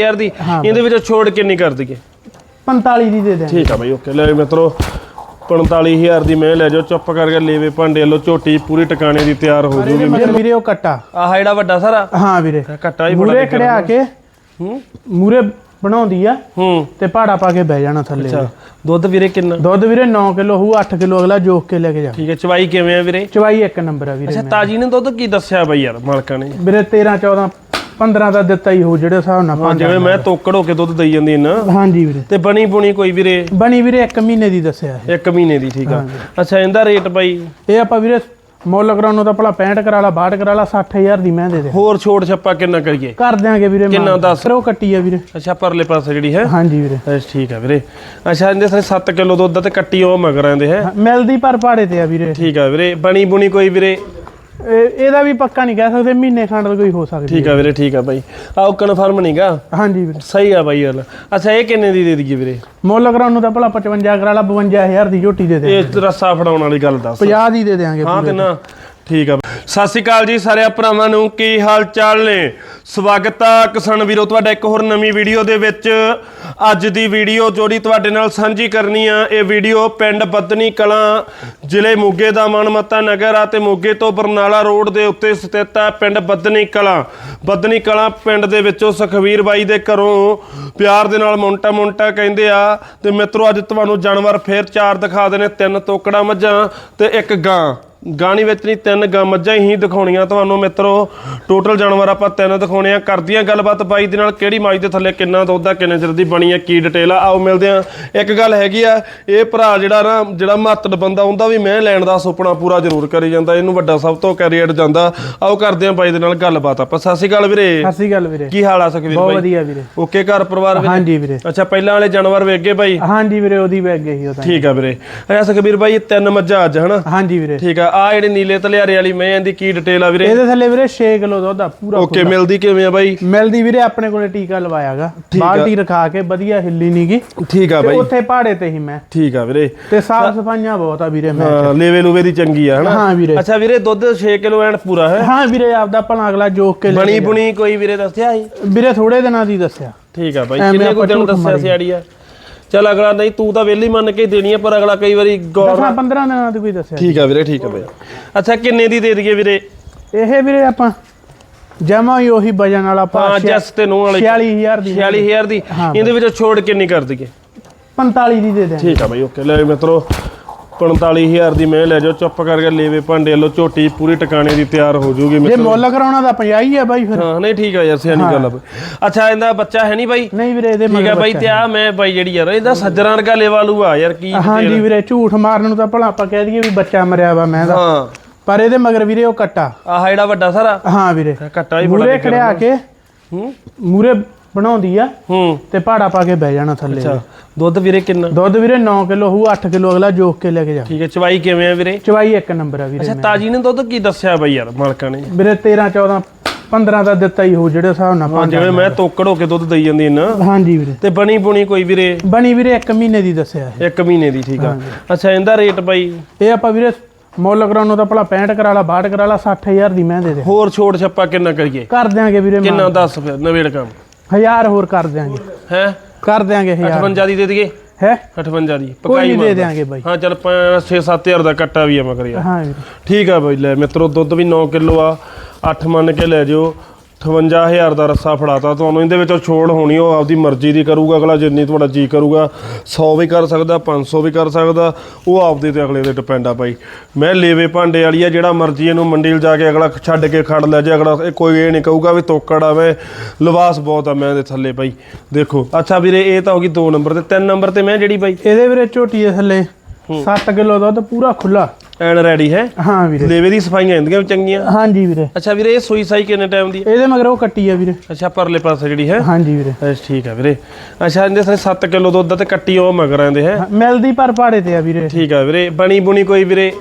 ਯਾਰ ਦੀ ਹਾਂ ਇਹਦੇ ਵਿੱਚੋਂ ਛੋੜ ਕਿੰਨੀ ਕਰ ਦਈਏ? 45 ਦੀ ਦੇ ਦਿਆਂਗੇ। ਠੀਕ ਆ ਬਈ ਓਕੇ ਲੈ ਮਿੱਤਰੋ 45000 ਦੀ ਮੈਂ ਲੈ ਜਾਓ ਚੁੱਪ ਕਰਕੇ ਲੇਵੇ ਭਾਂਡੇ ਲੋ ਝੋਟੀ ਪੂਰੀ ਟਿਕਾਣੇ ਦੀ ਤਿਆਰ ਹੋ ਜੂਗੀ। ਵੀਰੇ ਉਹ ਕੱਟਾ। ਆਹ ਜਿਹੜਾ ਵੱਡਾ ਸਾਰਾ? ਹਾਂ ਵੀਰੇ। ਕੱਟਾ ਹੀ ਬੜਾ ਮੂਰੇ ਖੜਿਆ ਕੇ ਹੂੰ? ਮੂਰੇ ਬਣਾਉਂਦੀ ਆ ਹੂੰ। ਤੇ ਪਹਾੜਾ ਪਾ ਕੇ ਬਹਿ ਜਾਣਾ ਥੱਲੇ ਅੱਛਾ ਦੁੱਧ ਵੀਰੇ ਕਿੰਨਾ? ਦੁੱਧ ਵੀਰੇ 9 ਕਿਲੋ ਹੋਊ 8 ਕਿਲੋ ਅਗਲਾ ਜੋਕ ਕੇ ਲੈ ਕੇ ਜਾ। ਠੀਕ ਹੈ ਚਵਾਈ ਕਿਵੇਂ ਆ ਵੀਰੇ? ਚਵਾਈ ਇੱਕ ਨੰਬਰ ਆ ਵੀਰੇ ਅੱਛਾ ਤਾਜੀ ਨੇ ਦੁੱਧ ਕੀ ਦੱਸਿਆ ਬਈ ਯਾਰ ਮਾਲਕਾਂ ਨੇ? ਵੀਰੇ 13 14 15 ਦਾ ਦਿੱਤਾ ਹੀ ਹੋ ਜਿਹੜੇ ਹਿਸਾਬ ਨਾਲ ਹਾਂ ਜਿਵੇਂ ਮੈਂ ਤੋਕੜ ਹੋ ਕੇ ਦੁੱਧ ਦਈ ਜਾਂਦੀ ਨਾ ਹਾਂਜੀ ਵੀਰੇ। ਤੇ ਬਣੀ ਬੁਣੀ ਕੋਈ ਵੀਰੇ? ਬਣੀ ਵੀਰੇ 1 ਮਹੀਨੇ ਦੀ ਦੱਸਿਆ ਇਹ। ਇੱਕ ਮਹੀਨੇ ਦੀ ਠੀਕ ਆ। ਅੱਛਾ ਇਹਦਾ ਰੇਟ ਬਾਈ? ਇਹ ਆਪਾਂ ਵੀਰੇ ਮੁੱਲ ਕਰਾਉਣ ਨੂੰ ਤਾਂ ਭਲਾ 65 ਕਰਾ ਲਾ 62 ਕਰਾ ਲਾ 60000 ਦੀ ਮੈਂ ਦੇ ਦੇ ਹੋਰ ਛੋੜ ਛੱਪਾ ਕਿੰਨਾ ਕਰੀਏ? ਕਰ ਦਿਆਂਗੇ ਵੀਰੇ ਕਿੰਨਾ। ਦੱਸ? ਫਿਰ ਉਹ ਕੱਟੀ ਆ ਵੀਰੇ। ਅੱਛਾ ਪਰਲੇ ਪਾਸੇ ਜਿਹੜੀ ਹੈ। ਹਾਂਜੀ ਵੀਰੇ। ਅੱਛਾ ਠੀਕ ਆ ਵੀਰੇ। ਅੱਛਾ ਇਹਦੇ ਸਾਰੇ 7 ਕਿਲੋ ਦੁੱਧ ਤੇ ਕੱਟੀ ਉਹ ਮਗਰ ਆਂਦੇ ਹੈ। ਮਿਲਦੀ ਪਰ ਪਹਾੜੇ ਤੇ ਆ ਵੀਰੇ। ਠੀਕ ਆ ਵੀਰੇ ਬਣੀ ਬੁਣੀ ਕੋਈ ਵੀਰੇ? ਇਹਦਾ ਵੀ ਪੱਕਾ ਨਹੀਂ ਕਹਿ ਸਕਦੇ ਮਹੀਨੇ ਖੰਡ ਦਾ ਕੋਈ ਹੋ ਸਕਦੀ ਠੀਕ ਆ ਵੀਰੇ ਠੀਕ ਆ ਬਾਈ। ਆਓ ਕਨਫਰਮ ਨਹੀਂਗਾ? ਹਾਂਜੀ ਵੀਰੇ। ਸਹੀ ਆ ਬਾਈ ਗੱਲ। ਅੱਛਾ ਇਹ ਕਿੰਨੇ ਦੀ ਦੇ ਦਈਏ ਵੀਰੇ? ਮੁੱਲ ਕਰਾਉਣ ਨੂੰ ਤਾਂ ਭਲਾ 55 ਕਰਾ ਲਾ 52000 ਦੀ ਝੋਟੀ ਦੇ ਦੇ ਇਹ ਰੱਸਾ ਫੜਾਉਣ ਵਾਲੀ ਗੱਲ ਦੱਸ। 50 ਦੀ ਦੇ ਦੇਾਂਗੇ ਹਾਂ ਤੇ। ਨਾ ਠੀਕ ਆ। ਸਤਿ ਸ਼੍ਰੀ ਅਕਾਲ ਜੀ ਸਾਰੇ ਭਰਾਵਾਂ ਨੂੰ, ਕੀ ਹਾਲ ਚਾਲ ਨੇ? ਸਵਾਗਤ ਆ ਕਿਸਾਨ ਵੀਰੋ, ਤੁਹਾਡਾ ਇੱਕ ਹੋਰ ਨਵੀਂ ਵੀਡੀਓ ਦੇ ਵਿੱਚ। ਅੱਜ ਦੀ ਵੀਡੀਓ ਜੋੜੀ ਤੁਹਾਡੇ ਨਾਲ ਸਾਂਝੀ ਕਰਨੀ ਆ, ਇਹ ਵੀਡੀਓ ਪਿੰਡ ਬੱਦਨੀ ਕਲਾਂ, ਜ਼ਿਲ੍ਹੇ ਮੋਗੇ ਦਾ ਮਨਮੱਤਾ ਨਗਰ ਆ ਤੇ ਮੋਗੇ ਤੋਂ ਬਰਨਾਲਾ ਰੋਡ ਦੇ ਉੱਤੇ ਸਥਿਤ ਆ ਪਿੰਡ ਬੱਦਨੀ ਕਲਾਂ। ਬੱਦਨੀ ਕਲਾਂ ਪਿੰਡ ਦੇ ਵਿੱਚੋਂ ਸੁਖਵੀਰ ਬਾਈ ਦੇ ਘਰੋਂ ਪਿਆਰ ਦੇ ਨਾਲ ਮੋਂਟਾ ਮੋਂਟਾ ਕਹਿੰਦੇ ਆ, ਤੇ ਮਿੱਤਰੋ ਅੱਜ ਤੁਹਾਨੂੰ ਜਾਨਵਰ ਫੇਰ ਚਾਰ ਦਿਖਾ ਦੇਣੇ, ਤਿੰਨ ਤੋਕੜਾ ਮੱਝਾਂ ਤੇ ਇੱਕ ਗਾਂ। ਗਾਣੀ ਵਿੱਚ ਨਹੀਂ ਤਿੰਨ ਗਾਂ ਮੱਝਾਂ ਹੀ ਦਿਖਾਉਣੀਆਂ ਤੁਹਾਨੂੰ ਮਿੱਤਰੋ। ਟੋਟਲ ਜਾਨਵਰ ਆਪਾਂ ਤਿੰਨ ਦਿਖਾਉਣੇ ਆ। ਕਰਦੀਆਂ ਗੱਲਬਾਤ ਬਾਈ ਦੇ ਨਾਲ ਕਿਹੜੀ ਮੱਝ ਦੇ ਥੱਲੇ ਕਿੰਨਾ ਦੁੱਧ ਆ ਕਿੰਨੇ ਚਿਰ ਦੀ ਬਣੀ ਆ ਕੀ ਡਿਟੇਲ ਆ। ਆਓ ਮਿਲਦੇ ਆ। ਇੱਕ ਗੱਲ ਹੈਗੀ ਆ ਇਹ ਭਰਾ ਜਿਹੜਾ ਨਾ ਜਿਹੜਾ ਮਾਤੜ ਬੰਦਾ ਹੁੰਦਾ ਵੀ ਮੈਂ ਲੈਣ ਦਾ ਸੁਪਨਾ ਪੂਰਾ ਜ਼ਰੂਰ ਕਰੀ ਜਾਂਦਾ। ਇਹਨੂੰ ਵੱਡਾ ਸਭ ਤੋਂ ਕੈਰੀਅਰ ਜਾਂਦਾ। ਆਓ ਕਰਦੇ ਆ ਬਾਈ ਦੇ ਨਾਲ ਗੱਲਬਾਤ ਆਪਾਂ। ਸਤਿ ਸ਼੍ਰੀ ਅਕਾਲ ਵੀਰੇ। ਸਤਿ ਸ਼੍ਰੀ ਅਕਾਲ ਵੀਰੇ। ਕੀ ਹਾਲ ਆ ਸੁਖਵੀਰ ਬਹੁਤ ਬਾਈ? ਵਧੀਆ ਵੀਰੇ। ਓਕੇ ਘਰ ਪਰਿਵਾਰ ਵਿੱਚ ਹਾਂਜੀ ਵੀਰੇ। ਅੱਛਾ ਪਹਿਲਾਂ ਵਾਲੇ ਜਾਨਵਰ ਵੇਖ ਗਏ ਬਾਈ? ਹਾਂਜੀ ਵੀਰੇ ਉਹਦੀ ਬੈਗ ਗਈ ਉਹ ਤਾਂ। ਠੀਕ ਆ ਵੀਰੇ। ਅੱਛਾ ਸੁਖਵੀਰ ਬਾਈ ਤਿੰਨ ਮੱਝਾਂ ਅੱਜ ਹਨਾ? ਹਾਂਜੀ ਵੀਰੇ। ਠੀਕ ਆ ਆ ਜਿਹੜੇ ਨੀਲੇ ਤਲਿਆਰੇ ਵਾਲੀ ਮੈਂ ਦੀ ਕੀ ਡਿਟੇਲ ਆ ਵੀਰੇ? ਇਹਦੇ ਥੱਲੇ ਵੀਰੇ 6 ਕਿਲੋ ਦੁੱਧ ਆ ਪੂਰਾ ਓਕੇ ਮਿਲਦੀ ਕਿਵੇਂ ਆ ਬਾਈ? ਮਿਲਦੀ ਵੀਰੇ ਆਪਣੇ ਕੋਲੇ ਟੀਕਾ ਲਵਾਇਆਗਾ। ਬਾਲਟੀ ਰਖਾ ਕੇ ਵਧੀਆ ਹਿੱਲੀ ਨੀਗੀ ਠੀਕ ਆ ਬਾਈ। ਉੱਥੇ ਪਹਾੜੇ ਤੇ ਹੀ ਮੈਂ। ਠੀਕ ਆ ਵੀਰੇ। ਤੇ ਸਾਫ਼ ਸਫਾਈਆਂ ਬਹੁਤ ਆ ਵੀਰੇ ਮੈਂ ਹਾਂ ਲੇਵੇ ਲੂਵੇ ਦੀ ਚੰਗੀ ਆ ਹਨਾ? ਹਾਂ ਵੀਰੇ। ਅੱਛਾ ਵੀਰੇ ਦੁੱਧ 6 ਕਿਲੋ ਐਂਡ ਪੂਰਾ ਹੈ? ਹਾਂ ਵੀਰੇ ਆਪਦਾ ਭਲਾ ਅਗਲਾ ਜੋਕ ਕੇ ਬਣੀ ਬੁਣੀ ਕੋਈ ਵੀਰੇ ਦੱਸਿਆ ਸੀ? ਵੀਰੇ ਥੋੜੇ ਦਿਨਾਂ ਦੀ ਦੱਸਿਆ। ਠੀਕ ਆ ਬਾਈ ਕਿੰਨੇ ਕੁ ਦਿਨ ਦੱਸਿਆ ਸੀ ਆੜੀ ਆ? ਚੱਲ ਅਗਲਾ ਨਹੀਂ ਤੂੰ ਤਾਂ ਵੇਲੀ ਮੰਨ ਕੇ ਹੀ ਦੇਣੀ ਆ ਪਰ ਅਗਲਾ ਕਈ ਵਾਰੀ ਗੌਰ ਦਸਾਂ 15 ਦਿਨਾਂ ਦੀ ਕੋਈ ਦੱਸਿਆ ਠੀਕ ਆ ਵੀਰੇ ਠੀਕ ਆ ਬਾਈ ਅੱਛਾ ਕਿੰਨੇ ਦੀ ਦੇ ਦਈਏ ਵੀਰੇ? ਇਹ ਵੀਰੇ ਆਪਾਂ ਜਮਾ ਹੀ ਉਹੀ ਵਜਨ ਵਾਲਾ ਪਾ ਹਾਂ ਜਸ ਤੇ ਨੂੰ ਵਾਲੇ 46000 ਦੀ 46000 ਦੀ ਹਾਂ ਇਹਦੇ ਵਿੱਚੋਂ ਛੋੜ ਕਿੰਨੀ ਕਰ ਦਈਏ? 45 ਦੀ ਦੇ ਦੇ ਠੀਕ ਆ ਬਾਈ ਓਕੇ। ਲੈ ਮਿੱਤਰੋ 45000 ਦੀ ਮੈਂ ਲੈ ਜਾਓ ਚੁੱਪ ਕਰਕੇ ਲੇਵੇ ਭਾਂਡੇ ਲੋ ਝੋਟੀ ਪੂਰੀ ਟਿਕਾਣੇ ਦੀ ਤਿਆਰ ਹੋ ਜੂਗੀ ਜੇ ਮਿੱਤਰੋ ਮੁੱਲ ਕਰਾਉਣਾ ਤਾਂ 50 ਹੀ ਆ ਬਾਈ ਫਿਰ। ਹਾਂ ਨਹੀਂ ਠੀਕ ਆ ਯਾਰ ਸਿਆਣੀ ਗੱਲ ਆ ਬਾਈ। ਅੱਛਾ ਇਹਦਾ ਬੱਚਾ ਹੈ ਨਹੀਂ ਬਾਈ? ਨਹੀਂ ਵੀਰੇ ਇਹਦੇ ਠੀਕ ਮਗਰ ਆ ਬਾਈ ਤੇ ਆ ਮੈਂ ਬਾਈ ਜਿਹੜੀ ਯਾਰ ਇਹਦਾ ਸੱਜਰਾਂ ਵਰਗਾ ਲੇਵਾਲੂ ਆ ਯਾਰ ਕੀ ਹਾਂਜੀ ਵੀਰੇ ਝੂਠ ਮਾਰਨ ਨੂੰ ਤਾਂ ਭਲਾ ਆਪਾਂ ਕਹਿ ਦਈਏ ਵੀ ਬੱਚਾ ਮਰਿਆ ਵਾ ਮੈਂ ਦਾ। ਹਾਂ। ਪਰ ਇਹਦੇ ਮਗਰ ਵੀਰੇ ਉਹ ਕੱਟਾ। ਆਹ ਜਿਹੜਾ ਵੱਡਾ ਸਾਰਾ? ਹਾਂ ਵੀਰੇ। ਘੱਟਾ ਹੀ ਬੜਾ ਮੂਰੇ ਖੜਿਆ ਕੇ। ਹੂੰ? ਮੂਰੇ ਬਣਾਉਂਦੀ ਆ ਹੂੰ। ਤੇ ਪਹਾੜਾ ਪਾ ਕੇ ਬਹਿ ਜਾਣਾ ਥੱਲੇ ਅੱਛਾ। ਦੁੱਧ ਵੀਰੇ ਕਿੰਨਾ? ਦੁੱਧ ਵੀਰੇ 9 ਕਿਲੋ ਹੋਊ 8 ਕਿਲੋ ਅਗਲਾ ਜੋਕ ਕੇ ਲੈ ਕੇ ਜਾ। ਠੀਕ ਹੈ ਚਵਾਈ ਕਿਵੇਂ ਆ ਵੀਰੇ? ਚਵਾਈ ਇੱਕ ਨੰਬਰ ਆ ਵੀਰੇ ਅੱਛਾ ਤਾਜੀ ਨੇ ਦੁੱਧ ਕੀ ਦੱਸਿਆ ਬਾਈ ਯਾਰ ਮਾਲਕਾਂ ਨੇ? ਵੀਰੇ 13 14 15 ਦਾ ਦਿੱਤਾ ਹੀ ਹੋ ਜਿਹੜੇ ਹਿਸਾਬ ਨਾਲ ਪੰਜ ਜਿਵੇਂ ਮੈਂ ਤੋਕੜ ਹੋ ਕੇ ਦੁੱਧ ਦਈ ਜਾਂਦੀ ਨਾ ਹਾਂਜੀ ਵੀਰੇ। ਤੇ ਬਣੀ ਬੁਣੀ ਕੋਈ ਵੀਰੇ? ਬਣੀ ਵੀਰੇ 1 ਮਹੀਨੇ ਦੀ ਦੱਸਿਆ ਇਹ। ਇੱਕ ਮਹੀਨੇ ਦੀ ਠੀਕ ਆ। ਅੱਛਾ ਇਹਦਾ ਰੇਟ ਬਾਈ? ਇਹ ਆਪਾਂ ਵੀਰੇ ਮੁੱਲ ਕਰਾਉਣ ਨੂੰ ਤਾਂ ਭਲਾ 65 ਕਰਾ ਲਾ 62 ਕਰਾ ਲਾ 60000 ਦੀ ਮੈਂ ਦੇ ਦੇ। ਹੋਰ ਛੋੜ ਛੱਪਾ ਕਿੰਨਾ ਕਰੀਏ? ਕਰ ਦਿਆਂਗੇ ਵੀਰੇ ਕਿੰਨਾ ਦੱਸ ਫਿਰ ਨਵੇੜ ਕੰਮ। ਹਜ਼ਾਰ ਹੋਰ ਕਰ ਦਿਆਂਗੇ। ਹੈ? ਕਰ ਦਿਆਂਗੇ ਹਜ਼ਾਰ। 58 ਦੀ ਦੇ ਦਈਏ? ਹੈ? 58 ਦੀ ਕੋਈ ਨਹੀਂ ਦੇ ਦਿਆਂਗੇ ਬਾਈ। ਹਾਂ ਚਲ 6-7000 ਦਾ ਕੱਟਾ ਵੀ ਆ ਮਗਰ ਯਾਰ। ਹਾਂ ਠੀਕ ਆ ਬਾਈ ਲੈ ਮਿੱਤਰੋ ਦੁੱਧ ਵੀ 9 ਕਿਲੋ ਆ। 8 ਮੰਨ ਕੇ ਲੈ ਜਿਓ। 58000 ਦਾ ਰੱਸਾ ਫੜਾਤਾ। ਤੁਹਾਨੂੰ ਇਹਦੇ ਵਿੱਚੋਂ ਛੋੜ ਹੋਣੀ ਉਹ ਆਪਦੀ ਮਰਜ਼ੀ ਦੀ ਕਰੂਗਾ ਅਗਲਾ ਜਿੰਨੀ ਤੁਹਾਡਾ ਜੀ ਕਰੂਗਾ 100 ਵੀ ਕਰ ਸਕਦਾ 500 ਵੀ ਕਰ ਸਕਦਾ ਉਹ ਆਪਦੇ ਤੇ ਅਗਲੇ ਤੇ ਡਿਪੈਂਡ ਆ ਬਾਈ ਮੈਂ ਲੇਵੇ ਭਾਂਡੇ ਵਾਲੀ ਆ ਜਿਹੜਾ ਮਰਜ਼ੀ ਇਹਨੂੰ ਮੰਡੀ ਲ ਜਾ ਕੇ ਅਗਲਾ ਛੱਡ ਕੇ ਖੜ ਲੈ ਜੇ ਅਗਲਾ ਇਹ ਕੋਈ ਇਹ ਨਹੀਂ ਕਹੂਗਾ ਵੀ ਤੋਕੜ ਆਵੇ ਲਿਬਾਸ ਬਹੁਤ ਆ ਮੈਂ ਦੇ ਥੱਲੇ ਬਾਈ ਦੇਖੋ ਅੱਛਾ ਵੀਰੇ ਇਹ ਤਾਂ ਹੋ ਗਈ 2 ਨੰਬਰ ਤੇ 3 ਨੰਬਰ ਤੇ ਮੈਂ ਜਿਹੜੀ ਬਾਈ ਇਹਦੇ ਵੀਰੇ ਝੋਟੀ ਦੇ ਥੱਲੇ 7 ਕਿਲੋ ਦੁੱਧ ਪੂਰਾ ਖੁੱਲਾ ਐਨ ਰੈਡੀ ਹੈ? ਹਾਂ ਵੀਰੇ। ਲੇਵੇ ਦੀ ਸਫਾਈਆਂ ਹੁੰਦੀਆਂ ਚੰਗੀਆਂ? ਹਾਂਜੀ ਵੀਰੇ। ਅੱਛਾ ਵੀਰੇ ਇਹ ਸੂਈ ਸਾਈ ਕਿੰਨੇ ਟਾਈਮ ਦੀ ਹੈ? ਇਹਦੇ ਮਗਰ ਉਹ ਕੱਟੀ ਆ ਵੀਰੇ। ਅੱਛਾ ਪਰਲੇ ਪਾਸੇ ਜਿਹੜੀ ਹੈ? ਹਾਂਜੀ ਵੀਰੇ। ਅੱਛਾ ਠੀਕ ਹੈ ਵੀਰੇ। ਅੱਛਾ ਇਹਦੇ ਸਾਰੇ 7 ਕਿਲੋ ਦੁੱਧ ਤੇ ਕੱਟੀ ਉਹ ਮਗਰ ਆਂਦੇ ਹੈ? ਮਿਲਦੀ ਪਰ ਪਹਾੜੇ ਤੇ ਆ ਵੀਰੇ। ਠੀਕ ਹੈ ਵੀਰੇ। ਬਣੀ ਬੁਣੀ ਕੋਈ ਵੀਰੇ?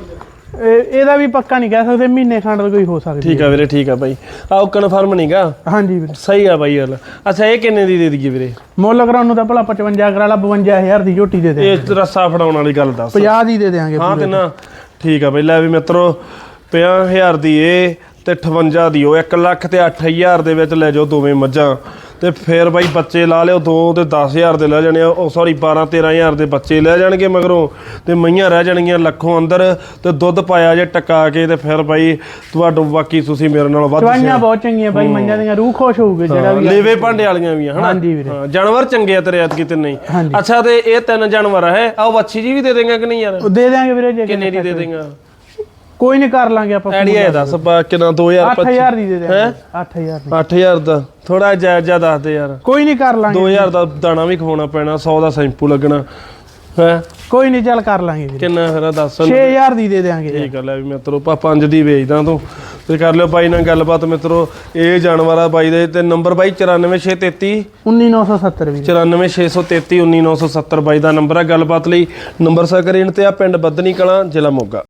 ਇਹ- ਇਹਦਾ ਵੀ ਪੱਕਾ ਨਹੀਂ ਕਹਿ ਸਕਦੇ ਮਹੀਨੇ ਖੰਡ ਦਾ ਕੋਈ ਹੋ ਸਕਦੀ ਠੀਕ ਹੈ। ਵੀਰੇ ਠੀਕ ਹੈ ਬਾਈ। ਆਓ ਕਨਫਰਮ ਨਹੀਂਗਾ ਹਾਂਜੀ ਵੀਰੇ। ਸਹੀ ਆ ਬਾਈ ਗੱਲ। ਅੱਛਾ ਇਹ ਕਿੰਨੇ ਦੀ ਦੇ ਦਈਏ ਵੀਰੇ? ਮੁੱਲ ਕਰਾਉਣ ਨੂੰ ਤਾਂ ਭਲਾ 55 ਕਰਾ ਲਾ 52000 ਦੀ ਝੋਟੀ ਦੇ ਦੇ ਇਹ ਰੱਸਾ ਫੜਾਉਣ ਵਾਲੀ ਗੱਲ ਦੱਸ। 50 ਦੀ ਦੇ ਦੇਾਂਗੇ ਹਾਂ ਤੇ ਨਾ ਠੀਕ ਆ ਬਈ, ਲੈ ਵੀ ਮਿੱਤਰੋ 50000 ਦੀ ਇਹ ਤੇ 58 ਦੀ ਉਹ 1 ਲੱਖ ਤੇ 8000 ਦੇ ਵਿੱਚ ਲੈ ਜਾਓ ਦੋਵੇਂ ਮੱਝਾਂ। ਤੇ ਫਿਰ ਬਾਈ ਬੱਚੇ ਲਾ ਲਿਓ ਦੋ ਤੇ 10000 ਦੇ ਲੈ ਜਾਣੇ ਆ। ਉਹ ਸੌਰੀ 12 13000 ਦੇ ਬੱਚੇ ਲੈ ਜਾਣਗੇ ਮਗਰੋਂ। ਤੇ ਮਈਆਂ ਰਹਿ ਜਾਣਗੀਆਂ ਲੱਖੋਂ ਅੰਦਰ ਤੇ ਦੁੱਧ ਪਾਇਆ ਜੇ ਟਕਾ ਕੇ ਤੇ ਫਿਰ ਬਾਈ ਤੁਹਾਡੋਂ ਬਾਕੀ ਤੁਸੀਂ ਮੇਰੇ ਨਾਲ ਵੱਧ ਚਵਾਈਆਂ ਬਹੁਤ ਚੰਗੀਆਂ ਬਾਈ ਮੰਝਾਂ ਦੀਆਂ ਰੂਹ ਖੁਸ਼ ਹੋਊਗੇ ਜਿਹੜਾ ਵੀ ਲੇਵੇ ਭਾਂਡੇ ਵਾਲੀਆਂ ਵੀ ਹਨਾ? ਹਾਂਜੀ ਵੀਰੇ। ਜਾਨਵਰ ਚੰਗੇ ਆ ਤੇਰੇ ਐਤਕੀ ਤੇ ਨਹੀਂ। ਅੱਛਾ ਤੇ ਇਹ ਤਿੰਨ ਜਾਨਵਰ ਹੈ? ਆਹ ਵੱਛੀ ਜੀ ਵੀ ਦੇ ਦੇਂਗਾ ਕਿ ਨਹੀਂ ਯਾਰ? ਦੇ ਦਿਆਂਗੇ ਵੀਰੇ ਜੇ ਕਿੰਨੇ ਦੀ ਦੇ ਦੇਂਗਾ? ਕੋਈ ਨਹੀਂ ਕਰ ਲਾਂਗੇ ਆਪਾਂ ਆਈਡੀਆ ਦੱਸ ਬਾ ਕਿੰਨਾ 2025 8000 ਦੀ ਦੇ ਦਿਆਂਗੇ। 8000 ਦੀ। 8000 ਦਾ। ਥੋੜਾ ਜਾਇਜ਼ ਦੱਸ ਦੇ ਯਾਰ। ਕੋਈ ਨਹੀਂ ਕਰ ਲਾਂਗੇ। 2000 ਦਾ ਦਾਣਾ ਵੀ ਖਵਾਉਣਾ ਪੈਣਾ 100 ਦਾ ਸ਼ੈਂਪੂ ਲੱਗਣਾ। ਹੈ? ਕੋਈ ਨਹੀਂ ਚੱਲ ਕਰ ਲਾਂਗੇ ਵੀਰੇ। ਕਿੰਨਾ ਫਿਰ ਦੱਸ। 6000 ਦੀ ਦੇ ਦਿਆਂਗੇ ਠੀਕ ਗੱਲ ਹੈ ਵੀ ਮਿੱਤਰੋ ਪਾ ਪੰਜ ਦੀ ਵੇਚਦਾ ਤੂੰ। ਤੇ ਕਰ ਲਿਓ ਬਾਈ ਨਾਲ ਗੱਲਬਾਤ ਮਿੱਤਰੋ। ਇਹ ਜਾਨਵਰ ਆ ਬਾਈ ਦੇ ਤੇ ਨੰਬਰ ਬਾਈ 94633 19970 ਵੀਰੇ। 94633 19970 ਬਾਈ ਦਾ ਨੰਬਰ ਆ। ਗੱਲਬਾਤ ਲਈ ਨੰਬਰ ਸਕਰੀਨ ਤੇ ਆ ਪਿੰਡ ਬੱਦਨੀ ਕਲਾਂ ਜ਼ਿਲ੍ਹਾ ਮੋਗਾ।